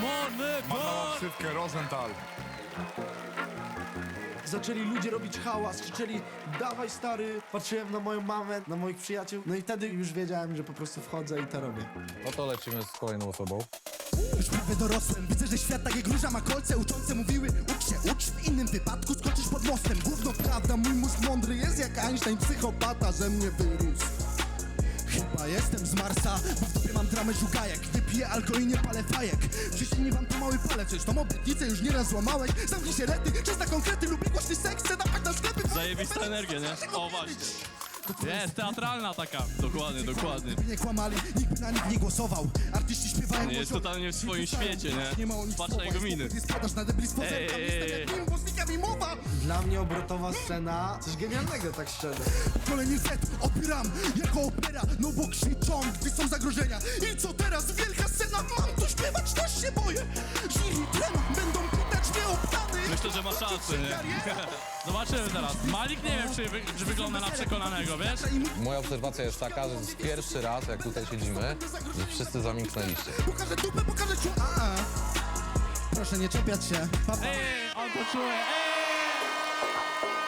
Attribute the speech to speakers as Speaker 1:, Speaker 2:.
Speaker 1: Monetar!
Speaker 2: Manował ksywkę Rosenthal.
Speaker 3: Zaczęli ludzie robić hałas, krzyczeli dawaj stary. Patrzyłem na moją mamę, na moich przyjaciół, no i wtedy już wiedziałem, że po prostu wchodzę i to robię.
Speaker 4: No to lecimy z kolejną osobą.
Speaker 5: Już prawie dorosłem, widzę, że świat tak jak róża ma kolce Uczące mówiły, ucz się, ucz, w innym wypadku skoczysz pod mostem Gówno prawda, mój mózg mądry jest jak Einstein Psychopata, że mnie wyrósł jestem z Marsa, bo w dupie mam dramę żugajek. Wypiję alkohol i nie palę fajek. Przyślij wam to mały palec, coś tą obietnicę już nieraz złamałeś. Zamknij się rety, czysta konkrety, lubię głośny seks. Chcę napaść na sklepy
Speaker 1: Zajebista energia, nie? O, właśnie. Jest, teatralna taka. Dokładnie, dokładnie.
Speaker 5: Nie kłamali, nikt na nich nie głosował. Artyści śpiewają
Speaker 1: Nie, jest totalnie w swoim świecie, nie? Patrz na jego miny.
Speaker 5: Nie sprzedaż na
Speaker 3: Dla mnie obrotowa scena, coś genialnego tak szczerze.
Speaker 5: Kolejny set odbieram jako opera No bo krzyczą, gdy są zagrożenia I co teraz? Wielka scena Mam tu śpiewać, też się boję Jury trema, będą pytać mnie o plany
Speaker 1: Myślę, że ma szansę, nie? Zobaczymy teraz. Malik nie wiem, czy, wy, czy wygląda na przekonanego, wiesz?
Speaker 4: Moja obserwacja jest taka, że to jest pierwszy raz, jak tutaj siedzimy, że wszyscy zamilknęliście.
Speaker 5: Pokażę dupę, pokażę ciu... A, a. Proszę nie czepiać się Papa.
Speaker 1: Ej, on to czuje, Thank you.